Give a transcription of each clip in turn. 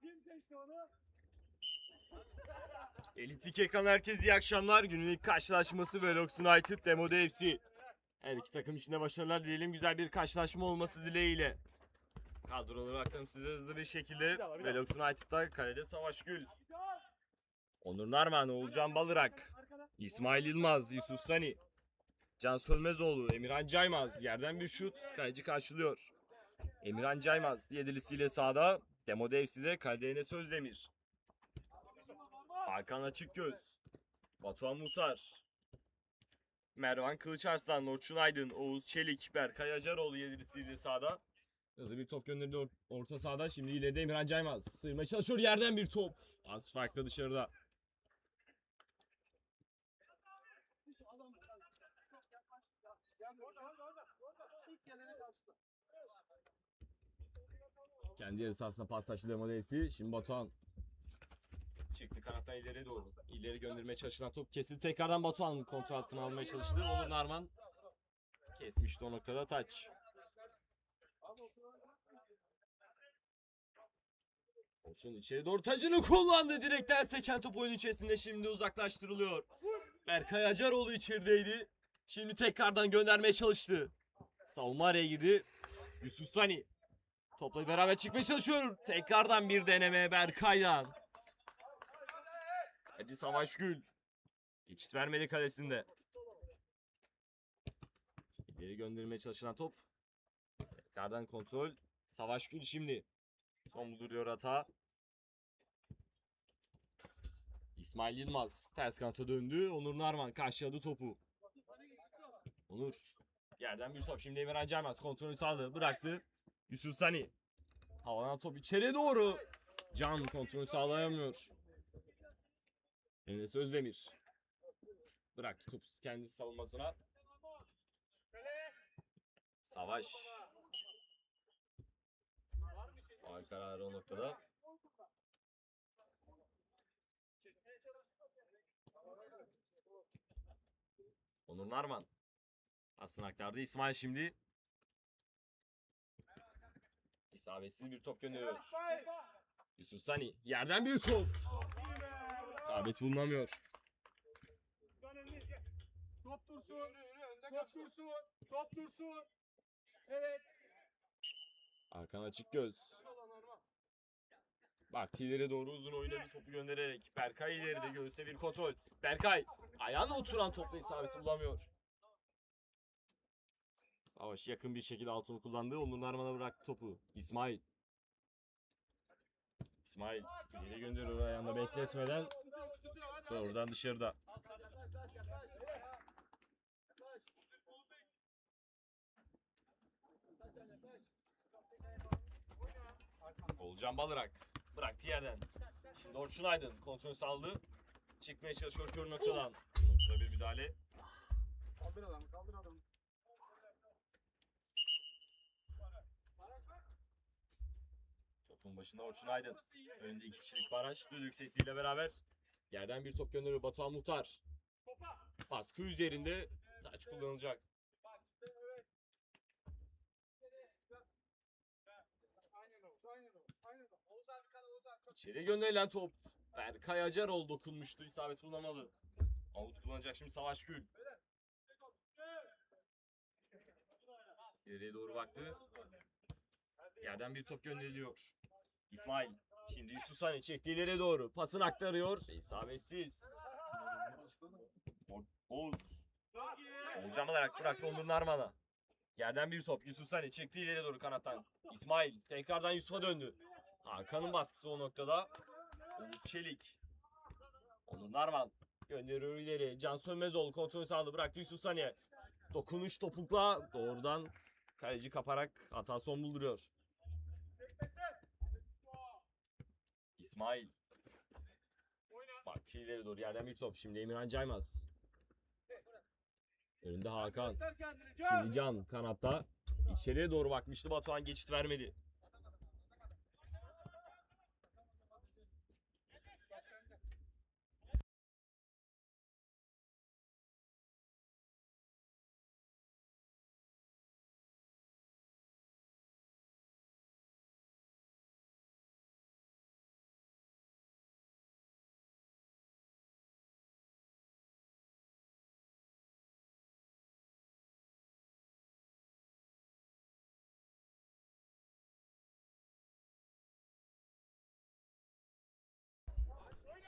Kim seçti onu? Elitik ekran herkese iyi akşamlar. Günün ilk karşılaşması Velox United Demode FC. Her iki takım içinde başarılar dileyelim. Güzel bir karşılaşma olması dileğiyle. Kadroları aktarım size hızlı bir şekilde. Velox United'da kalede Savaş Gül. Onur Narman, Oğulcan Balırak. İsmail Yılmaz, Yusuf Sani. Can Sölmezoğlu, Emirhan Caymaz. Yerden bir şut, kaleci karşılıyor. Emirhan Caymaz yedilisiyle sağda. Demode FC'de kalede Enes Özdemir. Hakan Açıkgöz. Batuhan Muhtar. Mervan Kılıçarslan, Orçun Aydın, Oğuz Çelik, Berkay Acaroğlu yedilisiyle sağda. Hızlı bir top gönderdi or- orta sahada. Şimdi ileride Emirhan Caymaz. Sıyırmaya çalışıyor yerden bir top. Az farklı dışarıda. Kendi yarı sahasına pas taşıdı Demode FC. Şimdi Batuhan Çıktı kanattan ileri doğru. İleri göndermeye çalışılan top kesildi. Tekrardan Batuhan kontrol altına almaya çalıştı. Onur Narman kesmişti o noktada taç. Orçun içeri doğru tacını kullandı. Direkten seken top oyun içerisinde şimdi uzaklaştırılıyor. Berkay Acaroğlu içerideydi. Şimdi tekrardan göndermeye çalıştı. Savunma araya girdi. Yusuf Sani. Topla beraber çıkmaya çalışıyor. Tekrardan bir deneme Berkay'dan. Hacı Savaş Gül. Geçit vermedi kalesinde. İleri göndermeye çalışılan top. Tekrardan kontrol. Savaş Gül şimdi. Son bulduruyor hata. İsmail Yılmaz ters kanata döndü. Onur Narman karşıladı topu. Onur. Yerden bir top. Şimdi Emirhan Caymaz kontrolü sağladı. Bıraktı. Yusuf Sani. Havadan top içeri doğru. Can kontrolü sağlayamıyor. Enes Özdemir. Bıraktı topu kendi savunmasına. Savaş. Faal kararı o noktada. Onur Narman. Asın aktardı İsmail şimdi. İsabetsiz bir top gönderiyor. Yusuf Sani yerden bir top. İsabet bulunamıyor. Top dursun. Top dursun. Top dursun. Evet. Hakan açık göz. Bak ileri doğru uzun oynadı topu göndererek. Berkay ileride göğüse bir kontrol. Berkay ayağına oturan topla isabeti bulamıyor. Savaş yakın bir şekilde altını kullandı. Onur Narman'a bıraktı topu. İsmail. İsmail ileri gönderiyor ayağında bekletmeden. Doğrudan dışarıda. Olcan Balırak bıraktı yerden. Şimdi Orçun Aydın kontrol saldı. Çıkmaya çalışıyor kör noktadan. Noktada bir müdahale. Kaldır adamı. Kaldır adamı. Topun başında Orçun Aydın. Önünde iki kişilik baraj. Düdük sesiyle beraber. Yerden bir top gönderiyor Batuhan Muhtar. Baskı üzerinde taç kullanılacak. İçeri gönderilen top. Berkay Acarol dokunmuştu. isabet bulamadı. Avut kullanacak şimdi Savaş Gül. İleriye doğru baktı. Yerden bir top gönderiliyor. İsmail. Şimdi Yusuf Sani çekti ileriye doğru. Pasını aktarıyor. İsabetsiz. Oğuz. Olcan olarak bıraktı Onur Narman'a. Yerden bir top. Yusuf Sani çekti ileriye doğru kanattan. İsmail tekrardan Yusuf'a döndü. Hakan'ın baskısı o noktada. Oğuz Çelik. Onur Narman. Gönderiyor ileri. Can Sönmezoğlu kontrolü sağladı. Bıraktı Yusuf Saniye. Dokunuş topukla doğrudan kaleci kaparak hata son bulduruyor. İsmail. Bak ileri doğru yerden bir top. Şimdi Emirhan Caymaz. Önünde Hakan. Şimdi Can kanatta. İçeriye doğru bakmıştı. Batuhan geçit vermedi.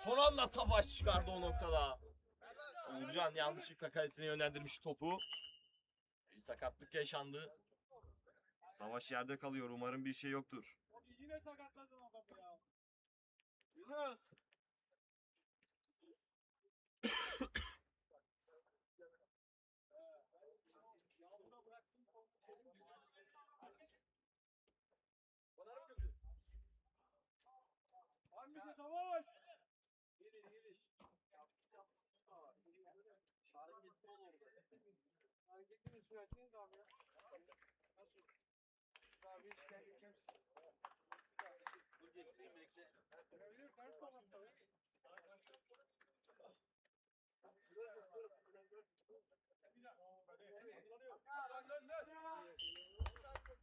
Son anda savaş çıkardı o noktada. Uğurcan yanlışlıkla kalesine yönlendirmiş topu. Bir sakatlık yaşandı. Savaş yerde kalıyor. Umarım bir şey yoktur. Yine sakatladın adamı ya. Yunus. Var mı bir şey savaş? Geliş geliş. Hareketli ol orada. Hareketli mi sürersiniz abi ya? Nasıl? Abi hiç gel geçeceğim. Dur geçeyim bekle. Görebilir ters kapat tabii.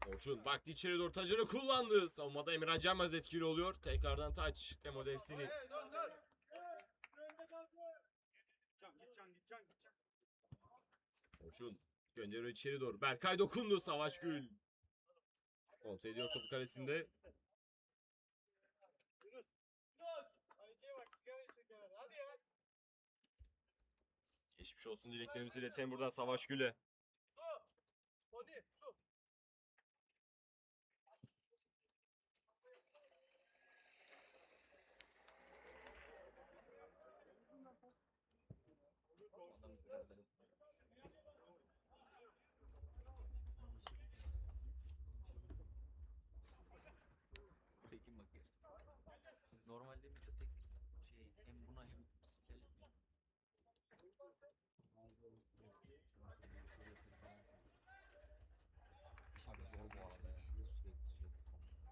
Orçun baktı içeri doğru tacını kullandı. Savunmada Emirhan Canmaz etkili oluyor. Tekrardan taç. Temo Defsini. Gideceksin gideceksin Orçun gönderiyor içeri doğru. Berkay dokundu. Savaş Gül. Kontrol ediyor topu ya. Geçmiş olsun dileklerimizi iletelim buradan Savaş Gül'e. Su. Tony su. Peki bak ya. Normalde Mito tek şey hem buna hem spikerlik mi? Abi zor bu arada ya. Sürekli sürekli konuşuyor.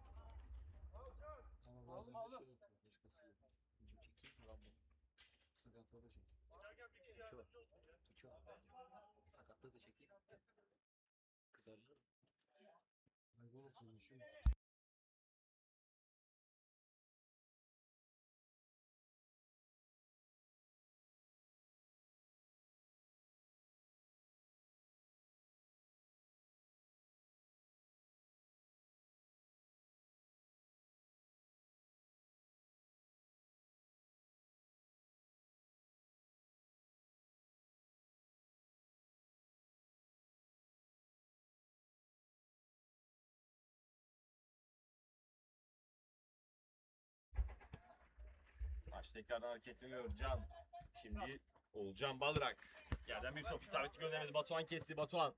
Ama Aldım, bazen aldım. de şey yok. Başkası yok. Mito çekeyim mi lan bunu? Sakatlığı da çekeyim. Mito. Sakatlığı da çekeyim. Kızarır mı? Ay bu nasıl bir şey? Maç tekrardan hareketleniyor Can. Şimdi Oğulcan Balrak. Yerden bir top isabeti göndermedi. Batuhan kesti. Batuhan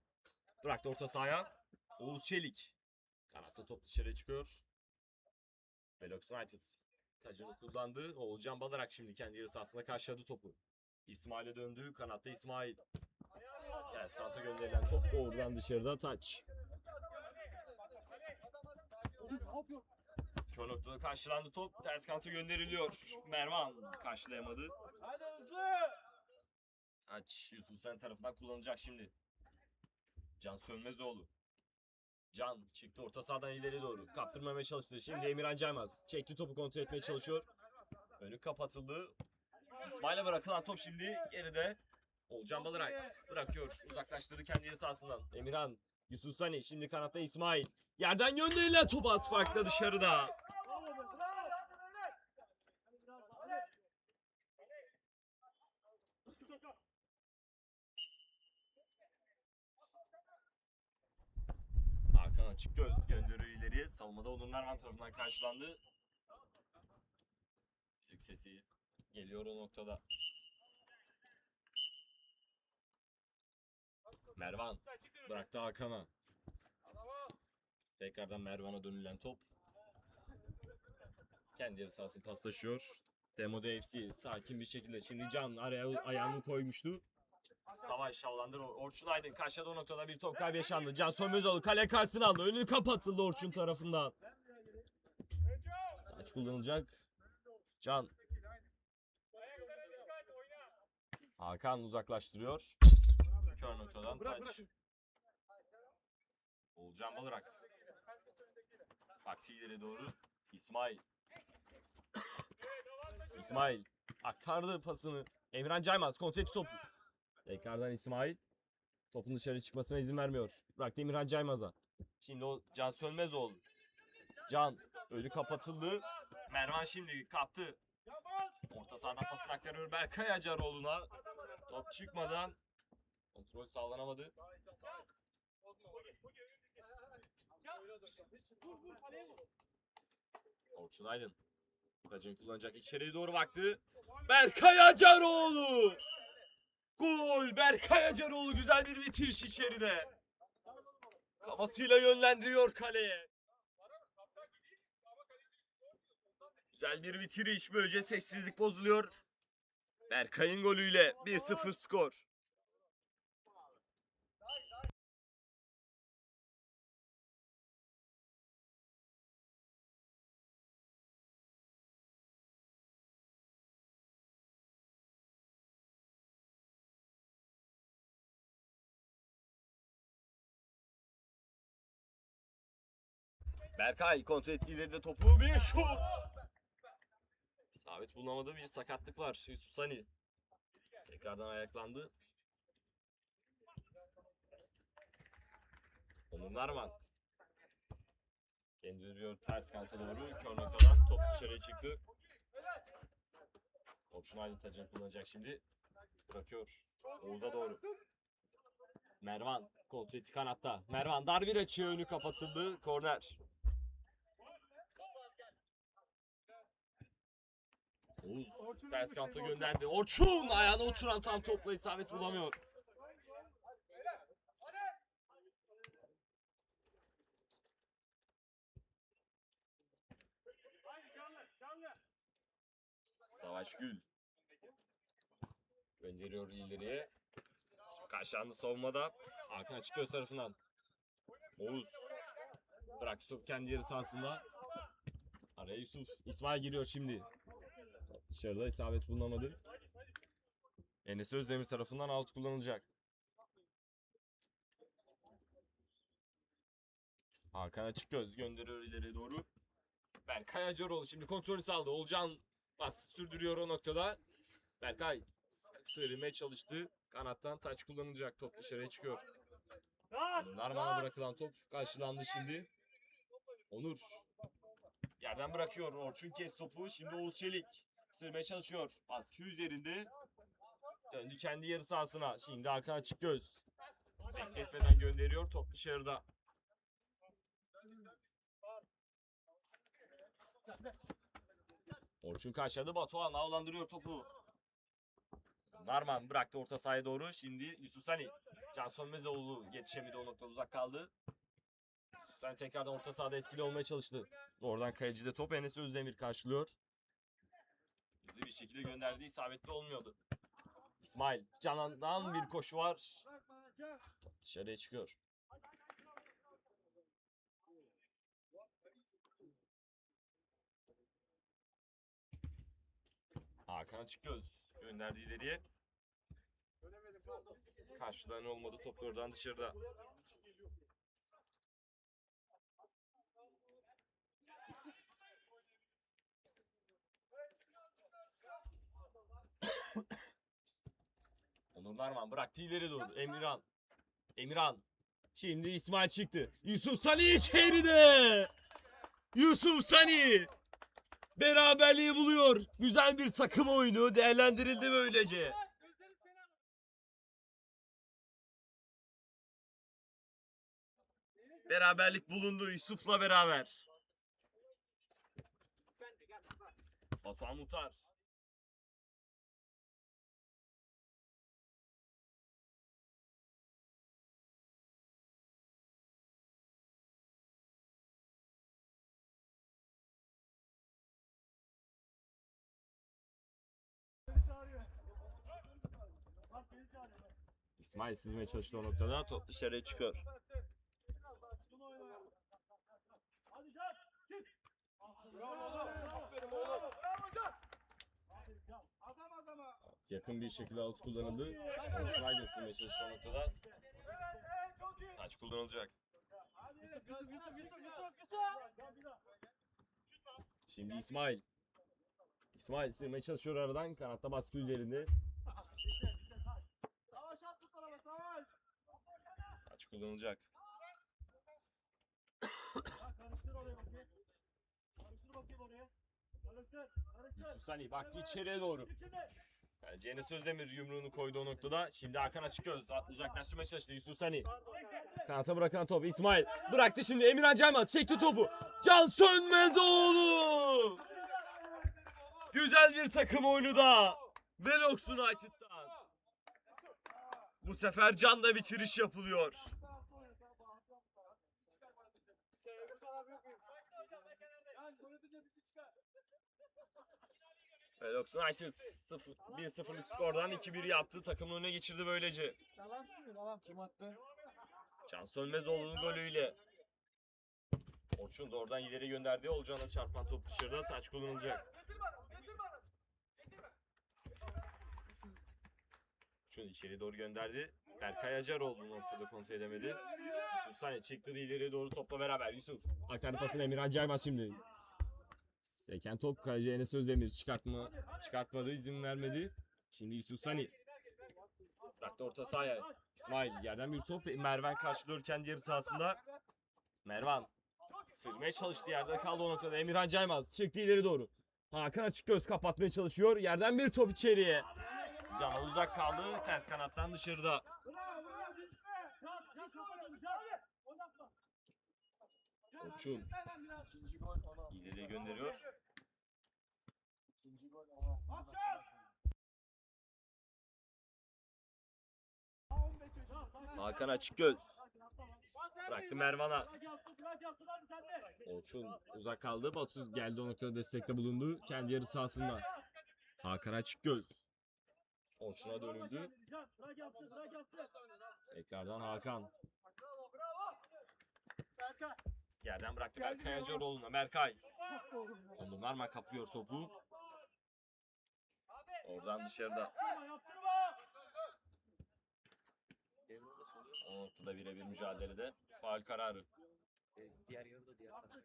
bıraktı orta sahaya. Oğuz Çelik. Kanatta top dışarıya çıkıyor. Velox United tacını kullandı. Oğulcan Balrak şimdi kendi yarı sahasında karşıladı topu. İsmail'e döndü. Kanatta İsmail. Ters kanata gönderilen top doğrudan dışarıda taç. Kör noktada karşılandı top. Ters kanta gönderiliyor. Mervan karşılayamadı. Hadi hızlı. Taç Yusuf sen tarafından kullanacak şimdi. Can Sönmezoğlu. Can çıktı orta sahadan ileri doğru. Kaptırmamaya çalıştı. Şimdi Emirhan Caymaz. Çekti topu kontrol etmeye çalışıyor. Önü kapatıldı. İsmail'e bırakılan top şimdi geride. Olcan Balırak bırakıyor. Uzaklaştırdı kendi yarı sahasından. Emirhan, Yusuf Sani şimdi kanatta İsmail. Yerden gönderilen top az farkla dışarıda. Bravo be, bravo. Hadi. Hakan açık göz gönderiyor ileriye. Savunmada Onur Mervan tarafından karşılandı. Yük sesi geliyor o noktada. Mervan bıraktı Hakan'a. Tekrardan Mervan'a dönülen top. Kendi yarı sahasını paslaşıyor. Demode FC sakin bir şekilde. Şimdi Can araya ayağını koymuştu. Savaş şavlandır. Orçun Aydın karşıda o noktada bir top kaybı yaşandı. Can Sönmezoğlu kale karşısına aldı. Önü kapatıldı Orçun tarafından. Taç kullanılacak. Can. Hakan uzaklaştırıyor. Kör noktadan taç. Oğulcan Balırak. İleri doğru. İsmail. İsmail aktardı pasını. Emran Caymaz kontrol topu. Tekrardan İsmail. Topun dışarı çıkmasına izin vermiyor. Bıraktı Emirhan Caymaz'a. Şimdi o Can Sönmezoğlu. Can ölü kapatıldı. Mervan şimdi kaptı. Orta sahadan pasını aktarıyor Berkay Acaroğlu'na. Top çıkmadan kontrol sağlanamadı. Orçun Aydın. Racın kullanacak içeriye doğru baktı. Berkay Acaroğlu. Gol Berkay Acaroğlu güzel bir bitiriş içeride. Kafasıyla yönlendiriyor kaleye. Güzel bir bitiriş. Böylece sessizlik bozuluyor. Berkay'ın golüyle 1-0 skor. Berkay kontrol ettiği ileride topu bir şut. Sabit bulunamadığı bir sakatlık var. Yusuf Sani. Tekrardan ayaklandı. Onur Narman. Kendi duruyor ters kanta doğru. Kör noktadan top dışarıya çıktı. Orçun Aydın tacını kullanacak şimdi. Bırakıyor. Oğuz'a doğru. Mervan kontrol etti kanatta. Mervan dar bir açıyor önü kapatıldı. Korner. Oğuz ters kanta gönderdi. Orçun ayağına oturan tam topla isabet bulamıyor. Savaş Gül. Gönderiyor ileriye. Şimdi karşılandı savunmada. Hakan açık göz tarafından. Oğuz. Bıraktı topu kendi yarı sahasında. Araya Yusuf. İsmail giriyor şimdi. Dışarıda isabet bulunamadı. Enes Özdemir tarafından out kullanılacak. Hakan açık göz gönderiyor ileriye doğru. Berkay Acaroğlu şimdi kontrolü sağladı. Olcan baskı sürdürüyor o noktada. Berkay sıkı sığırmaya çalıştı. Kanattan taç kullanılacak. Top dışarıya çıkıyor. Narman'a bırakılan top karşılandı şimdi. Onur. Yerden bırakıyor. Orçun kes topu. Şimdi Oğuz Çelik. Sırmaya çalışıyor. Baskı üzerinde. Döndü kendi yarı sahasına. Şimdi Hakan açık göz. Bekletmeden gönderiyor. Top dışarıda. Orçun karşıladı. Batuhan avlandırıyor topu. Narman bıraktı orta sahaya doğru. Şimdi Yusuf Sani. Can Sönmezoğlu yetişemedi o noktada uzak kaldı. Yusuf Sani tekrardan orta sahada etkili olmaya çalıştı. Oradan kaleci top Enes Özdemir karşılıyor. Bir şekilde gönderdi. isabetli olmuyordu. İsmail Canan'dan bir koşu var. Top dışarıya çıkıyor. Hakan Açıkgöz gönderdi ileriye. Karşıdan olmadı. Top oradan dışarıda. Onur Narman bıraktı ileri doğru. Emirhan. Emirhan. Şimdi İsmail çıktı. Yusuf Sani içeride. Yusuf Sani. Beraberliği buluyor. Güzel bir takım oyunu değerlendirildi böylece. Beraberlik bulundu Yusuf'la beraber. Batuhan Mutar. İsmail sızmaya çalıştı o noktada top dışarıya çıkıyor. Yakın bir şekilde out kullanıldı. İsmail de sızmaya çalıştı o noktada. Taç kullanılacak. Şimdi İsmail. İsmail sığmaya çalışıyor aradan. Kanatta baskı üzerinde. Kullanılacak. Yusuf Sani baktı içeriye doğru. Kaleci Enes Özdemir yumruğunu koydu o noktada. Şimdi Hakan Açıkgöz uzaklaştırmaya çalıştı Yusuf Sani. Kanata bırakan top İsmail. Bıraktı şimdi Emirhan Caymaz çekti topu. Can Sönmezoğlu. Güzel bir takım oyunu da. Velox United'dan. Bu sefer Can'da bitiriş yapılıyor. Velox United 0 1-0'lık skordan 2-1 yaptı. Takımını öne geçirdi böylece. Kim attı? Can Sönmezoğlu'nun golüyle. Orçun da oradan ileri gönderdi. Olcan'a çarpan top dışarıda taç kullanılacak. Orçun içeri doğru gönderdi. Berkay Acaroğlu noktada kontrol edemedi. Yusuf Sane çıktı ileriye doğru topla beraber. Yusuf aktardı pasını Emirhan Caymaz şimdi. Seken top kaleci Enes Özdemir çıkartma çıkartmadı izin vermedi. Şimdi Yusuf Sani bıraktı orta sahaya. İsmail yerden bir top Mervan karşılıyor kendi yarı sahasında. Mervan sırmaya çalıştı yerde kaldı o noktada. Emirhan Caymaz çıktı ileri doğru. Hakan açık göz kapatmaya çalışıyor. Yerden bir top içeriye. Canan uzak kaldı. Ters kanattan dışarıda. Ona. ileriye gönderiyor. Hakan açık göz. Bıraktı Mervan'a. Orçun uzak kaldı. Batu geldi o noktada destekte bulundu. Kendi yarı sahasında. Hakan açık göz. Orçun'a dönüldü. Tekrardan Hakan. Yerden bıraktı Berkay Acaroğlu'na. Berkay. Onur Narman kapıyor topu. Oradan dışarıda. O noktada birebir mücadelede. Faul kararı. Diğer yarıda diğer tarafta.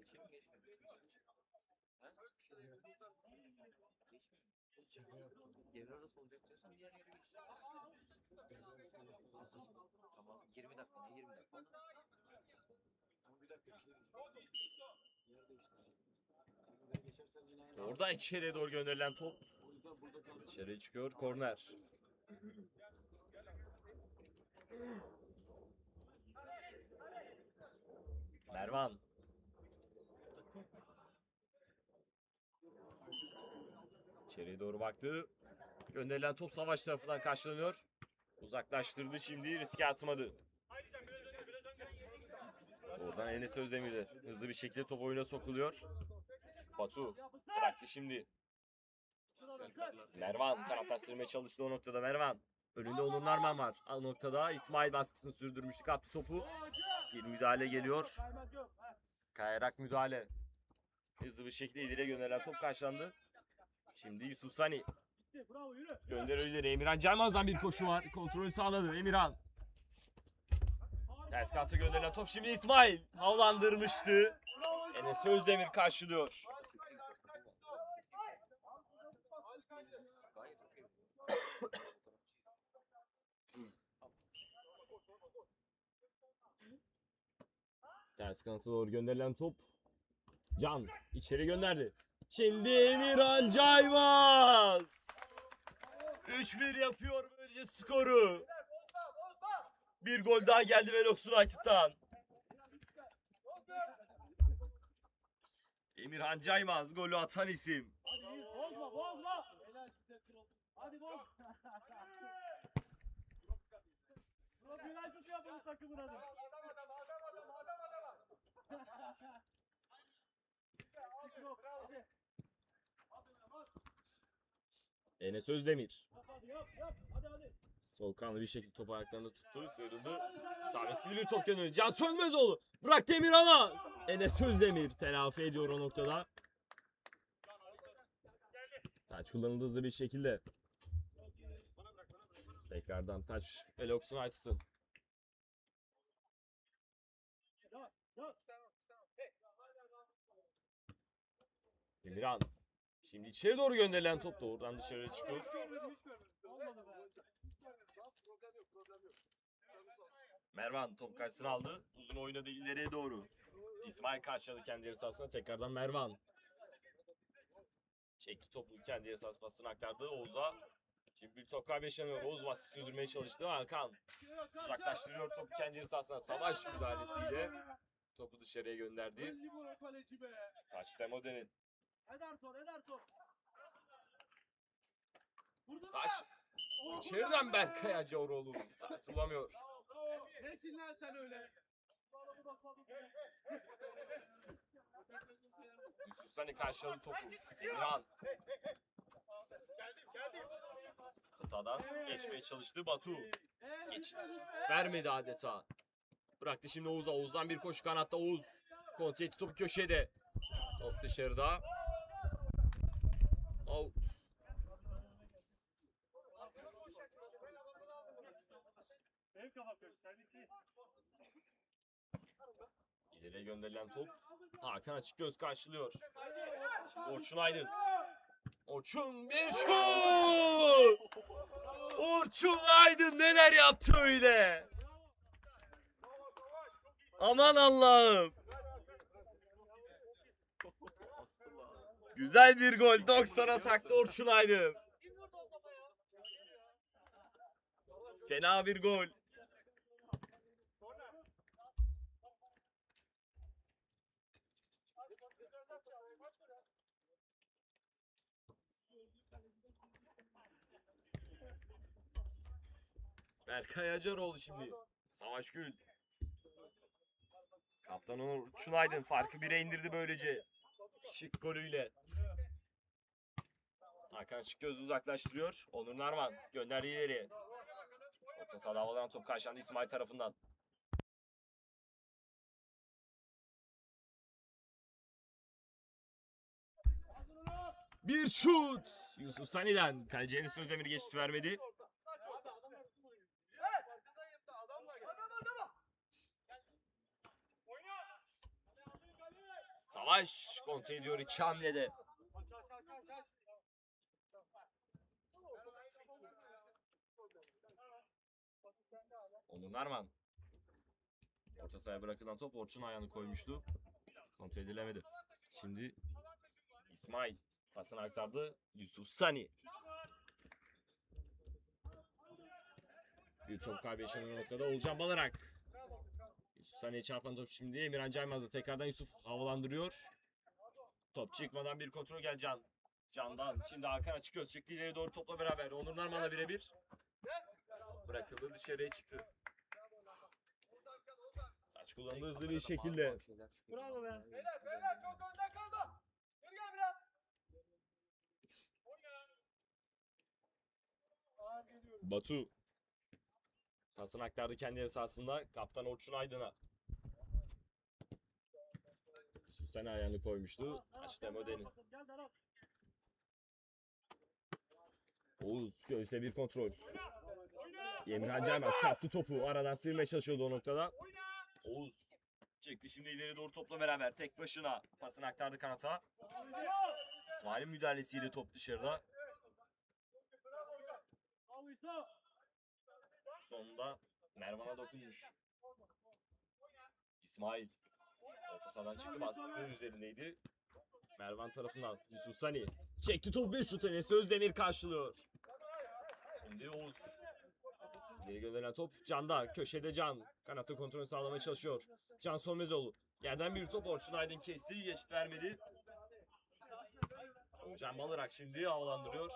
Geçmiyor? Ha? Geçmiyor. Devre arası olacak diyorsan diğer yere geç. Tamam 20 dakika ne 20 dakika? Ama bir dakika bir şey diyeceğim. Yer değiştirecek. Sen oraya geçersen yine aynı. Orada içeriye doğru gönderilen top. O yüzden burada kalsın. Dışarı çıkıyor. Korner. Mervan. İçeriye doğru baktı. Gönderilen top savaş tarafından karşılanıyor. Uzaklaştırdı şimdi riske atmadı. Oradan Enes Özdemir de hızlı bir şekilde top oyuna sokuluyor. Batu bıraktı şimdi. Mervan kanatlar sürmeye çalıştı o noktada Mervan. Önünde Onur Narman var. O noktada İsmail baskısını sürdürmüştü. Kaptı topu. Bir müdahale geliyor. Kayarak müdahale. Hızlı bir şekilde ileriye gönderilen top karşılandı. Şimdi Yusuf Sani. Gönderiyor ileri. Emirhan Caymaz'dan bir koşu var. Kontrolü sağladı Emirhan. Ters kata gönderilen top şimdi İsmail. Havlandırmıştı. Enes Özdemir karşılıyor. Ters kanata doğru gönderilen top. Can içeri gönderdi. Şimdi Emirhan Caymaz. 3-1 yapıyor böylece skoru. Bir gol daha geldi Velox United'dan. Emirhan Caymaz golü atan isim. Bozma bozma. Hadi boz. Hadi. Hadi yap. Hadi hadi. Sol kanlı bir şekilde topu ayaklarında tuttu. Sıyrıldı. Sabetsiz bir top gönderiyor. Can Sönmezoğlu. Bıraktı Emirhan'a. Enes Özdemir telafi ediyor o noktada. Taç kullanıldı hızlı bir şekilde. Tekrardan taç Velox United'ın. Emirhan. Şimdi içeri doğru gönderilen top doğrudan dışarı çıkıyor. Mervan top karşısına aldı. Uzun oynadı ileriye doğru. İsmail karşıladı kendi yarı sahasına. Tekrardan Mervan. Çekti topu kendi yarı sahası pasını aktardı Oğuz'a. Şimdi bir top kaybı yaşanıyor. Oğuz baskı sürdürmeye çalıştı. Hakan uzaklaştırıyor topu kendi yarı sahasına. Savaş müdahalesiyle topu dışarıya gönderdi. Taç Demode'nin. Ederson, Ederson. Vurdu mu? Taç. İçeriden be. Berkay Acıoğlu. İsabet bulamıyor. Nesin lan sen öyle? Yusuf Sani karşıladı topu. İmran. Orta sahadan geçmeye çalıştı Batu. Geçit. Vermedi adeta. Bıraktı şimdi Oğuz'a. Oğuz'dan bir koşu kanatta Oğuz. Kontrol etti topu köşede. Top dışarıda. Out. İleriye gönderilen top. Hakan açık göz karşılıyor. Şimdi Orçun Aydın. Orçun bir şut! Orçun Aydın neler yaptı öyle? Aman Allah'ım. Güzel bir gol. 90'a taktı Orçun Aydın. Fena bir gol. Berkay Acaroğlu şimdi. Savaş Gül. Kaptan Orçun Aydın farkı bire indirdi böylece. Şık golüyle. Hakan Şık göz uzaklaştırıyor. Onur Narman gönderdi ileri. Orta sahada havalanan top karşılandı İsmail tarafından. Bir şut. Yusuf Sani'den. Kaleci Enis Özdemir geçit vermedi. Savaş kontrol ediyor iki hamlede. Onur Narman. Orta sahaya bırakılan top Orçun ayağını koymuştu. Kontrol edilemedi. Şimdi İsmail pasını aktardı. Yusuf Sani. Bir top kaybı noktada Olcan Balarak. Yusuf Sani'ye çarpan top şimdi Emirhan Caymaz da tekrardan Yusuf havalandırıyor. Top çıkmadan bir kontrol gel Can. Can'dan şimdi Hakan açık göz çıktı ileri doğru topla beraber. Onur Narman'la birebir. Bırakıldı dışarıya çıktı. Taç kullandı hızlı bir şekilde. Bravo be. Beyler, beyler çok önde kalma. Geri gel biraz. Batu. Pasını aktardı kendi yarı sahasında. Kaptan Orçun Aydın'a. Sani ayağını koymuştu. Gel Berat. Oğuz göğüsle bir kontrol. Emirhan Caymaz kaptı topu. Aradan sıyırmaya çalışıyordu o noktada. Oğuz çekti şimdi ileri doğru topla beraber. Tek başına pasını aktardı kanata. İsmail'in müdahalesiyle top dışarıda. Sonunda Mervan'a dokunmuş. İsmail. Orta sahadan çıktı baskı üzerindeydi. Mervan tarafından Yusuf Sani. Çekti topu bir şut Enes Özdemir karşılıyor. Şimdi Oğuz. Geri gönderilen top Can'da. Köşede Can. Kanatta kontrolü sağlamaya çalışıyor. Can Solmezoğlu. Yerden bir top Orçun Aydın kesti. Geçit vermedi. Can Balarak şimdi havalandırıyor.